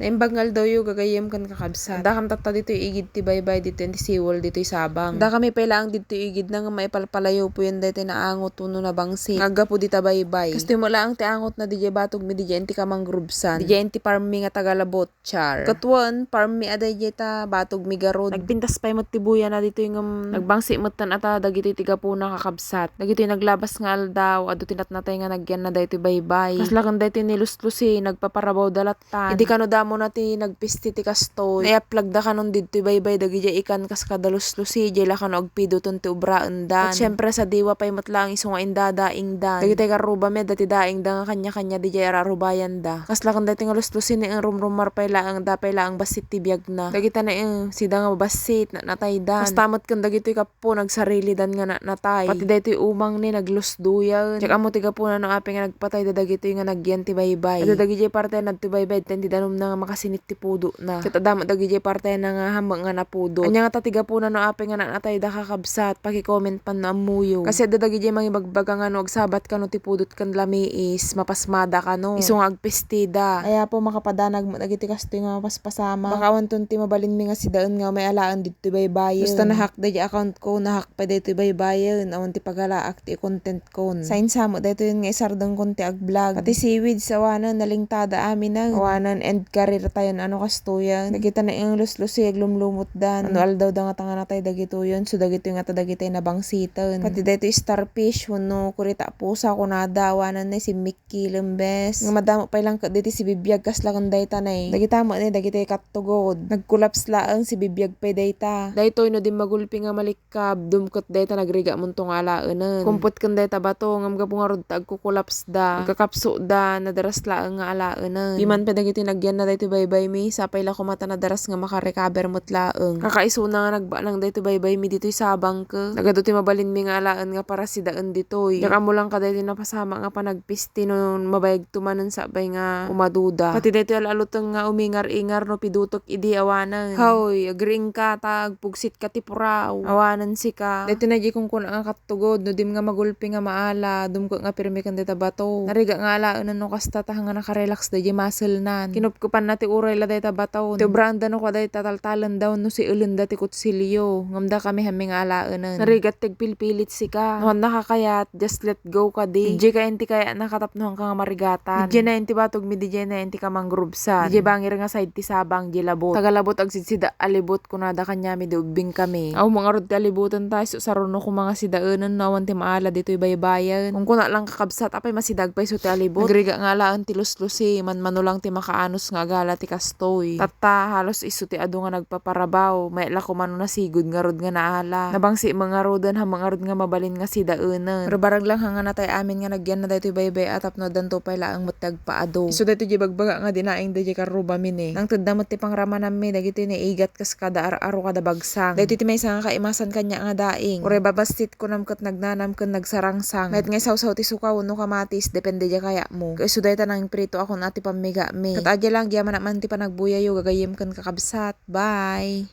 Naimbangal daw yung gagayem kan kakabsat. Da kam tata dito yung igid ti baybay dito yung siwol dito yung sabang. Da kami pailaang dito yung igid na nga maipalpalayo po yun dito na angot tuno na bangsi. Ngaga po dita baybay. Gusto mo lang ti angot na DJ batog mi DJ enti kamang grubsan. DJ enti parmi nga tagalabot char. Katwan parmi aday jeta batog mi garod. Nagpintas pa yung tibuya na dito yung um, nagbangsi matan ata dagito yung tiga po na kakabsat. Dagito yung naglabas nga aldaw ado tinatnatay nga nagyan na dito baybay. Kaslakan dito niluslusi nagpaparabaw dalatan. Hindi kano damo na ti nagpisti ti kastoy. Naiaplag da kanon dito baybay dagi jay ikan kas kadalus-lusi jay la kano agpido ton ti ubraan dan. At syempre sa diwa pay matlang iso nga indadaing dan. Dagi tayo karuba med dati daing da nga kanya-kanya di jay ararubayan da. Kaslakan dati nga luslusi ni ang rumrumar pay laang da pay laang basit ti biyag na. Dagi ta na yung sida nga basit na natay dan. Kas tamat kan dagi to'y kapo nagsarili dan nga na natay. Pati dati umang ni naglusduyan. Tsaka mo tiga po na no api nga nagpatay da dagi to'y nga nagyan ti baybay. At dagi jay parte na ti baybay ten ti danom na nga makasinit ti pudo na. Kat adamot dagi jay parte na nga hambang nga napudo. Anya nga tatiga po na no api nga na natay da kakabsat. Paki-comment pan na amuyo. Kasi da dagi jay mangibagbaga nga no agsabat ka no ti pudot kan lamiis. Mapasmada ka no. Iso nga agpestida. Kaya po makapadanag mo dagi ti kasto nga mapaspasama. Baka wanton ti mabalin mi nga si daon nga may alaan dito ti baybayin. Basta nahak da account ko nahak pa dito ti baybayin. Awan ti pagalaak ti content ko. Sain sa mo dito yun nga isardang konti ag vlog. Pati seaweed sa wanan nalingtada amin na. Wanan and career tayo ano kastuyan. Nakita na yung luslusi ag lumlumot dan. Ano aldaw da nga tanga na tayo dagito yun. So dagito yung nga ta dagito yung nabangsitan. Pati dito starfish. Wano kurita pusa ko na dawanan na si Mickey Lembes. Nga madamo pa lang dito si Bibiyag kas lang dayta na eh. Dagita mo na dagito yung katugod. Nagkulaps laang si Bibiyag pa dayta. Dayto no din magulpi nga malikab. Dumkot dayta nagriga mo tong alaanan. Kumput kan dayta bato. Ngam ga bungarod tag kukulaps da. Kakapso da. Nadaras laang nga alaanan. Di man pa dagito nagyan na dayto baybay mi. Sapay la kumata na daras nga makarecover mo't laang. Kakaiso na nga nagba lang dayto baybay mi dito sabang ka. Nagado ti mabalin mi nga alaan nga para si daan dito. Yaka mo lang ka dayto napasama nga pa nagpisti no mabayag tumanon sa bay nga umaduda. Pati dayto alalutang nga umingar-ingar no pidutok idi awanan. Hoy, agring ka tag pugsit ka ti puraw. Awanan si ka. Dayto na di kung kuna nga katugod no dim nga magulpi nga maala. Dum ko nga pirmi kan bato. Nariga nga alaan no kasta ta nga nakarelax da di muscle nan. Kinupkupan na ti uray la dayta bato. Ti branda no kwa dayta taltalan daw no si ulun da ti kutsilyo. Ngamda kami hami nga alaanan. Narigat tig pilpilit si ka. No nakakayat just let go ka di. Di ka enti kaya nakatapnohan ka nga marigatan. Di na enti batog mi di na enti ka mangrubsan. Di bangir nga side ti sabang di labot. Tagalabot ag sida alibot kunada kanya mi di ubing kami. Aw mga rod ti alibutan tayo so saruno ko mga sidaanan nawan ti maala dito baybayan. Kung kuna lang kakabsat apay masidag pa iso ti alibot. Nagriga nga laan ti luslusi man manulang ti makaanos nga gala ti kastoy. Tata halos iso ti ado nga nagpaparabaw. May la ko mano nasigod nga rod nga naala. Nabangsi mga rodan ha mga rod nga mabalin nga sidaanan. Pero barag lang hanga na tayo amin nga nagyan na dito baybay atap no danto pay laang matag paado. So dito di bagbaga nga dinaing di karuba min eh. Nang tudda mo ti pangrama nami dagiti ni igat kas kada ar-aro kada bagsang. Dito ti may nga kaimasan kanya nga daing. Ure babastit ko nam kat nagnanam kan nagsarangsang. Met nga saw-saw ti sukaw no kamatis depende ja kaya mo. Kay so dayta nang prito ako na ti pamiga mi. Kat adya lang gyaman naman ti panagbuyayo gagayem kan kakabsat. Bye.